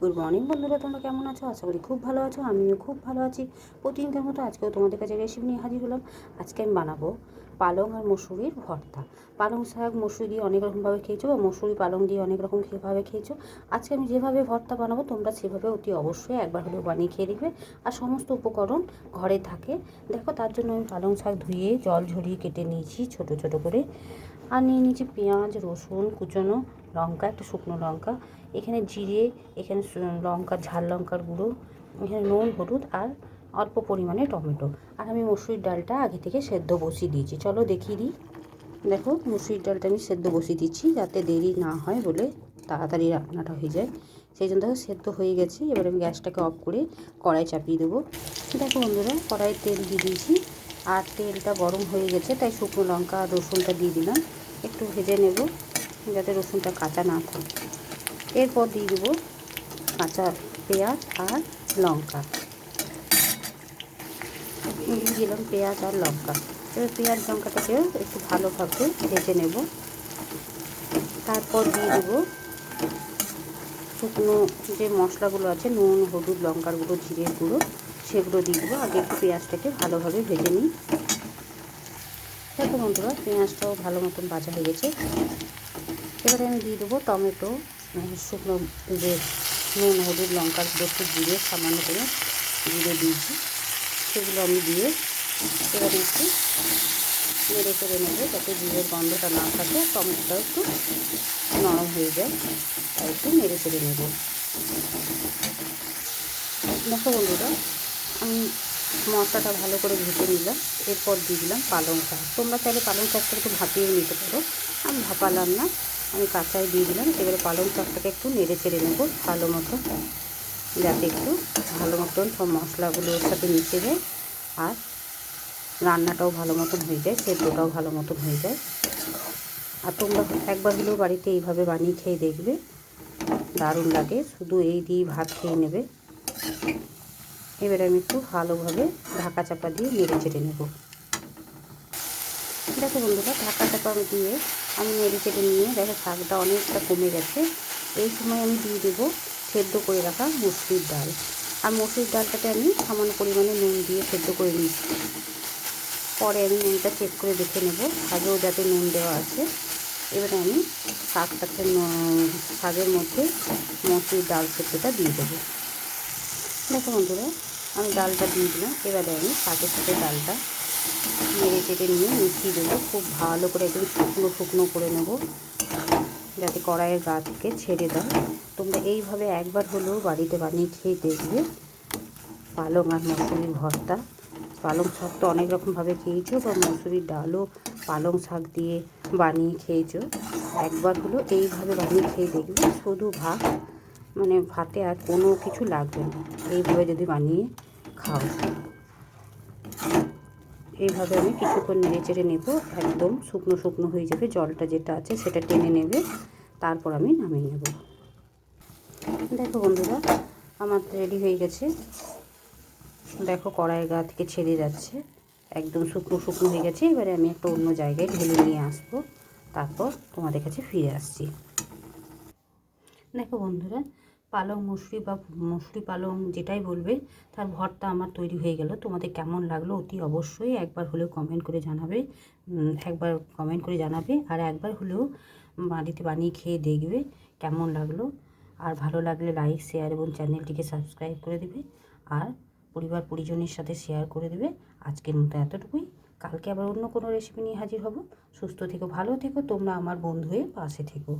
Good morning বন্ধুরা, তোমরা কেমন আছো? আশা করি খুব ভালো আছো, আমিও খুব ভালো আছি। প্রতিদিনকার মতো আজকেও তোমাদের কাছে রেসিপি নিয়ে হাজির হলাম। আজকে আমি বানাবো পালং আর মসুরির ভর্তা। পালং শাক, মসুরি দিয়ে অনেক রকমভাবে খেয়েছো বা মসুরি, পালং দিয়ে অনেক রকম ভাবে খেয়েছো। আজকে আমি যেভাবে ভর্তা বানাবো, তোমরা সেভাবে অতি অবশ্যই একবার হলেও বানিয়ে খেয়ে দেখবে। আর সমস্ত উপকরণ ঘরে থাকে। দেখো, তার জন্য আমি পালং শাক ধুয়ে, জল ঝরিয়ে কেটে নিয়েছি ছোট ছোট করে। আর নিয়ে নিয়েছি পেঁয়াজ, রসুন কুচনো। লঙ্কা, একটা শুকনো লঙ্কা। এখানে জিরে, এখানে লঙ্কা, ঝাল লঙ্কার গুঁড়ো, এখানে নুন, হলুদ আর অল্প পরিমাণে টমেটো। আর আমি মসুরির ডালটা আগে থেকে সেদ্ধ বসিয়ে দিয়েছি। চলো দেখিয়ে দিই। দেখো মুসুরির ডালটা আমি সেদ্ধ বসিয়ে দিচ্ছি যাতে দেরি না হয় বলে তাড়াতাড়ি রান্নাটা হয়ে যায়। সেই জন্য দেখো, সেদ্ধ হয়ে গেছে। এবার আমি গ্যাসটাকে অফ করে কড়াই চাপিয়ে দেবো। দেখো বন্ধুরা, কড়াইয়ে তেল দিয়ে দিয়েছি। আর তেলটা গরম হয়ে গেছে, তাই শুকনো লঙ্কা আর রসুনটা দিয়ে দিলাম। একটু ভেজে নেব। যাতে রসুনটা কাঁচা না থাকে। এরপর দিয়ে দেবো কাঁচা পেঁয়াজ আর লঙ্কা। দিয়ে দিলাম পেঁয়াজ আর লঙ্কা। এবার পেঁয়াজ লঙ্কাটাকেও একটু ভালোভাবে ভেজে নেব। তারপর দিয়ে দেবো শুকনো যে মশলাগুলো আছে, নুন, হলুদ, লঙ্কার গুঁড়ো, জিরের গুঁড়ো, সেগুলো দিয়ে দেবো। আগে একটু পেঁয়াজটাকে ভালোভাবে ভেজে নিই। দেখো বন্ধুরা, পেঁয়াজটাও ভালো মতন ভাজা হয়ে গেছে। এবারে আমি দিয়ে দেবো টমেটো শুকনো যে নুন, হলুদ, লঙ্কার একটু জিরে, সামান্য করে জিরে দিয়েছি। সেগুলো আমি দিয়ে এবারে একটু নেড়ে করে নেব যাতে জিরের গন্ধটা না থাকে টমেটোটাও একটু নরম হয়ে যায়, তাই একটু নেড়ে করে নেব। দেখো বন্ধুরা, আমি মশলাটা ভালো করে ভেজে নিলাম। এরপর দিয়ে দিলাম পালং শাক। তোমরা চাইলে পালং শাকটা একটু ভাপিয়ে নিতে পারো। আমি ভাপালাম না, আমি কাঁচাই দিয়ে দিলাম। এবারে পালং শাকটাকে একটু নেড়ে চেড়ে নেব ভালো মতো। যাতে একটু ভালো মতন সব মশলাগুলো ওর সাথে মিশে যায়। আর রান্নাটাও ভালো মতন হয়ে যায়, সেদ্ধটাও ভালো মতন হয়ে যায়। আর তোমরা একবার হলেও বাড়িতে এইভাবে বানিয়ে খেয়ে দেখবে। দারুণ লাগে। শুধু এই দিয়ে ভাত খেয়ে নেবে। এবারে আমি একটু ভালোভাবে ঢাকা চাপা দিয়ে নেড়ে চেড়ে নেব। দেখো বন্ধুরা, ঢাকা চাপা দিয়ে আমি নেড়ে চেড়ে নিয়ে দেখো শাকটা অনেকটা কমে গেছে। এই সময় আমি দিয়ে দেবো সেদ্ধ করে রাখা মুসুরির ডাল। আর মুসুরির ডালটাতে আমি সামান্য পরিমাণে নুন দিয়ে সেদ্ধ করে নিচ্ছি পরে আমি নুনটা চেক করে দেখে নেব, আগেও যাতে নুন দেওয়া আছে। এবারে আমি শাকটাকে শাকের মধ্যে মসুরির ডাল সেদ্ধটা দিয়ে দেবো। দেখো বন্ধুরা আমি ডালটা দিয়ে দিলাম। এবারে আমি শাকের সাথে ডালটা মেরে চেটে নিয়ে মিশিয়ে দেবো। খুব ভালো করে একদম শুকনো শুকনো করে নেব। যাতে কড়াইয়ের গা থেকে ছেড়ে দাও। তোমরা এইভাবে একবার হলেও বাড়িতে বানিয়ে খেয়ে দেখবে। পালং আর মসুরির ভর্তা। পালং শাক তো অনেক রকমভাবে খেয়েছো বা মসুরির ডালও পালং শাক দিয়ে বানিয়ে খেয়েছো। একবার হলো এইভাবে বানিয়ে খেয়ে দেখবে। শুধু ভাত মানে ভাতে আর কোনো কিছু লাগবে না। এইভাবে যদি বানিয়ে খাও। এইভাবে আমি কিছুক্ষণ নেড়ে চেড়ে নেব, একদম শুকনো শুকনো হয়ে যাবে জলটা যেটা আছে সেটা টেনে নেবে, তারপর আমি নামিয়ে নেব। দেখো বন্ধুরা, আমার রেডি হয়ে গেছে। দেখো কড়াই গা থেকে ছেড়ে যাচ্ছে, একদম শুকনো শুকনো হয়ে গেছে। এবারে আমি একটা অন্য জায়গায় ঢেলে নিয়ে আসব, তারপর তোমাদের কাছে ফিরে আসছি। দেখো বন্ধুরা, পালং মুসুরি বা মুসুরি পালং যেটাই বলবে, তার ভরটা আমার তৈরি হয়ে গেল। তোমাদের কেমন লাগল অতি অবশ্যই একবার হলেও কমেন্ট করে জানাবে একবার কমেন্ট করে জানাবে, আর একবার হলেও বাড়িতে বানিয়ে খেয়ে দেখবে কেমন লাগল। আর ভালো লাগলে লাইক শেয়ার এবং চ্যানেলটিকে সাবস্ক্রাইব করে দেবে, আর পরিবার পরিজনের সাথে শেয়ার করে দেবে। আজকের মতো এতটুকুই। কালকে আবার অন্য কোনো রেসিপি নিয়ে হাজির হব। সুস্থ থেকো, ভালো থেকো, তোমরা আমার বন্ধু হয়ে পাশে থেকো।